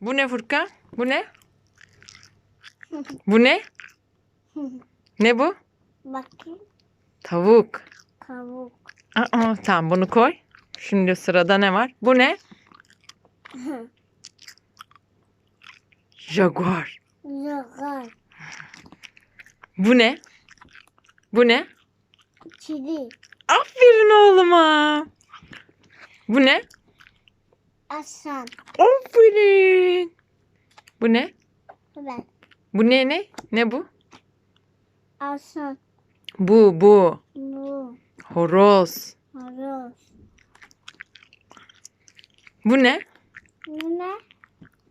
Bu ne Furkan? Bu ne? Bu ne? Ne bu? Bakayım. Tavuk. Tavuk. Aa, tamam bunu koy. Şimdi sırada ne var? Bu ne? Jaguar. Yogar. Bu ne? Bu ne? Çili. Aferin oğluma. Bu ne? Aslan. Aferin. Bu ne? Ben. Bu ne ne? Ne bu? Aslan. Bu bu. Bu. Horoz. Horoz. Bu ne? Bu ne?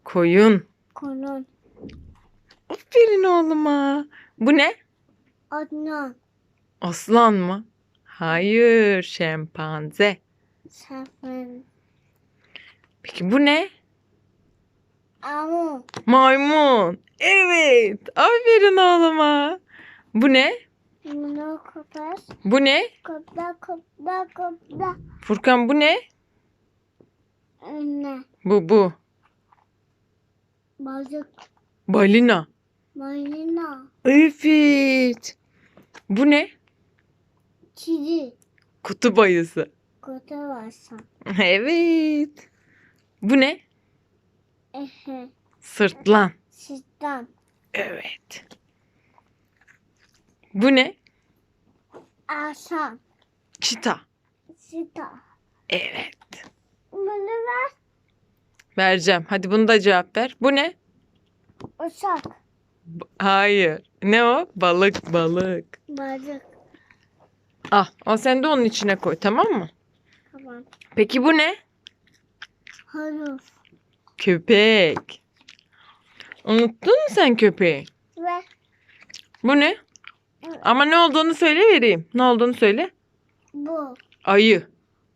Koyun. Konun. Aferin oğluma. Bu ne? Adnan. Aslan mı? Hayır, şempanze. Sefer. Peki bu ne? Amu. Maymun. Evet. Aferin oğluma. Bu ne? Bunu kopar. Bu ne? Kopla kopla kopla. Furkan bu ne? Önüne. Bu bu. Balık. Balina. Balina. Evet. Bu ne? Çili. Kutup ayısı. Kutu varsa. Evet. Bu ne? Ehe. Sırtlan. Sistan. Evet. Bu ne? Asan. Çita. Sita. Evet. Bunu ver. Vereceğim. Hadi bunu da cevap ver. Bu ne? Uçak. B- Hayır. Ne o? Balık, balık. Balık. Ah, o sen de onun içine koy, tamam mı? Tamam. Peki bu ne? Haruf. Köpek. Unuttun mu sen köpeği? Ve Bu ne? Ama ne olduğunu söyle vereyim. Ne olduğunu söyle. bu. Ayı.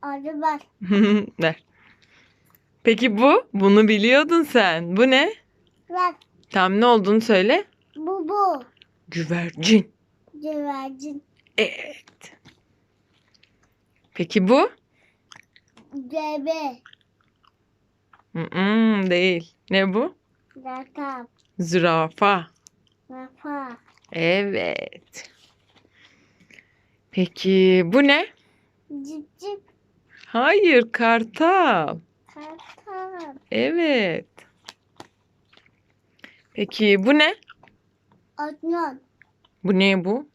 Arı var. Ver. Peki bu? Bunu biliyordun sen. Bu ne? Ver. Tam ne olduğunu söyle. Bu bu. Güvercin. Güvercin. Evet. Peki bu? Bebe. Mm-mm, değil. Ne bu? Rakap. Zürafa. Rafa. Evet. Peki bu ne? Cip cip. Hayır, kartal. Kartal. Evet. Peki bu ne? Adnan. Bu ne bu?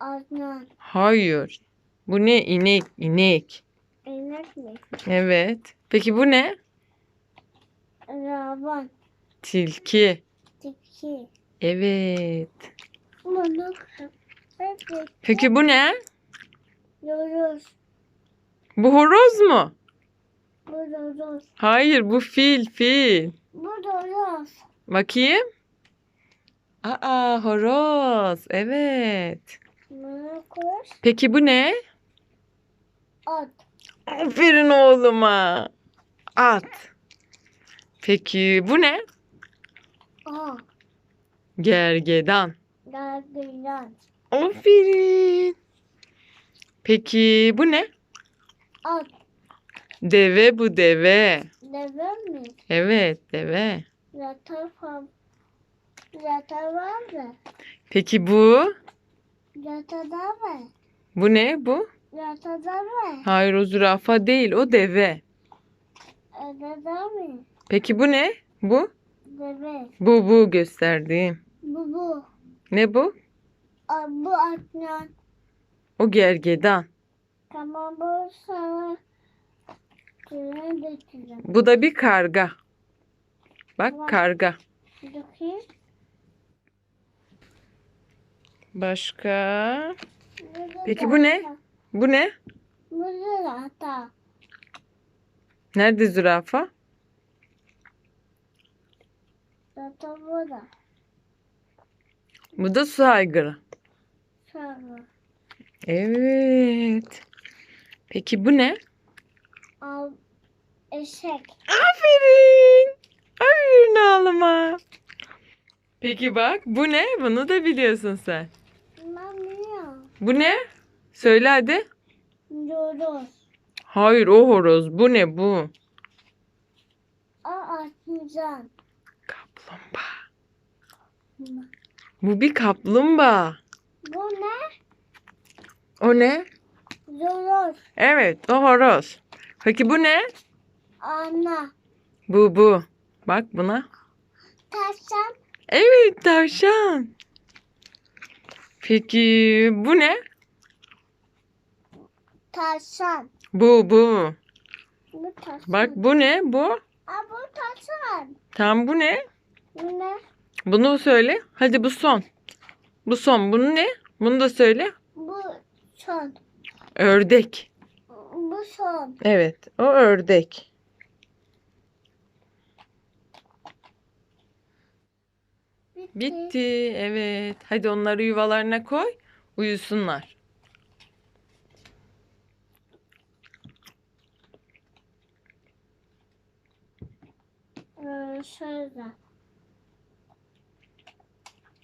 Adnan. Hayır. Bu ne? İnek, inek. İnek mi? Evet. Peki bu ne? Ravan. Tilki. Tiki. Evet. Peki bu ne? Yoruz. Bu horoz mu? Bu yoruz. Hayır, bu fil, fil. Bu yoruz. Bakayım. Aa, horoz. Evet. Kuş. Peki bu ne? At. Aferin oğluma. At. Peki bu ne? Aa. Gergedan. Gardiyan. Aferin. Peki bu ne? At. Deve bu deve. Deve mi? Evet deve. Yatağı falan. Yatağı var mı? Peki bu? Yatağı da var. Bu ne bu? Yatağı da var. Hayır o zürafa değil o deve. Da mı? Peki bu ne? Bu? Bu bu gösterdiğim. Bu bu. Ne bu? Aa, bu Adnan. O gergedan. Tamam bu sana. Bu da bir karga. Bak Var. karga. Bakayım. Başka? Burada Peki bu ne? Bu ne? Da hata. Nerede zürafa? Hata burada. Bu da su aygırı. Evet. Peki bu ne? Al. Eşek. Aferin. Aferin oğluma. Peki bak bu ne? Bunu da biliyorsun sen. Ben biliyorum. Bu ne? Söyle hadi. Yoruz. Hayır o horoz. Bu ne bu? Aa Patlıcan. Kaplumbağa. Bu bir kaplumbağa. Bu ne? O ne? Zoros. Evet, o horoz. Peki bu ne? Ana. Bu bu. Bak buna. Taşan. Evet, tavşan. Peki bu ne? Taşan. Bu bu. Bu taşan. Bak bu ne? Bu. Aa, bu taşan. Tam bu ne? Ne? Bunu söyle. Hadi bu son. Bu son. Bunu ne? Bunu da söyle. Bu son. Ördek. Bu son. Evet, o ördek. Bitti. Bitti. Evet. Hadi onları yuvalarına koy. Uyusunlar. Ee, şöyle.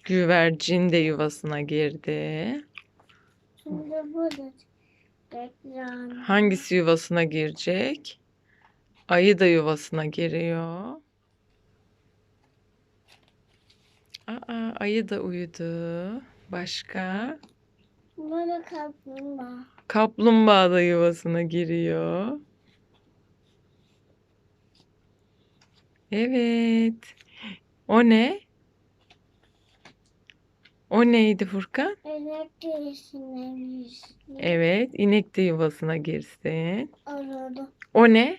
Güvercin de yuvasına girdi. Şimdi burada. Hangisi yuvasına girecek? Ayı da yuvasına giriyor. Aa, ayı da uyudu. Başka? Burada kaplumbağa. Kaplumbağa da yuvasına giriyor. Evet. O ne? O neydi Furkan? Elektriğine Evet, inek de yuvasına girsin. aradı. O ne?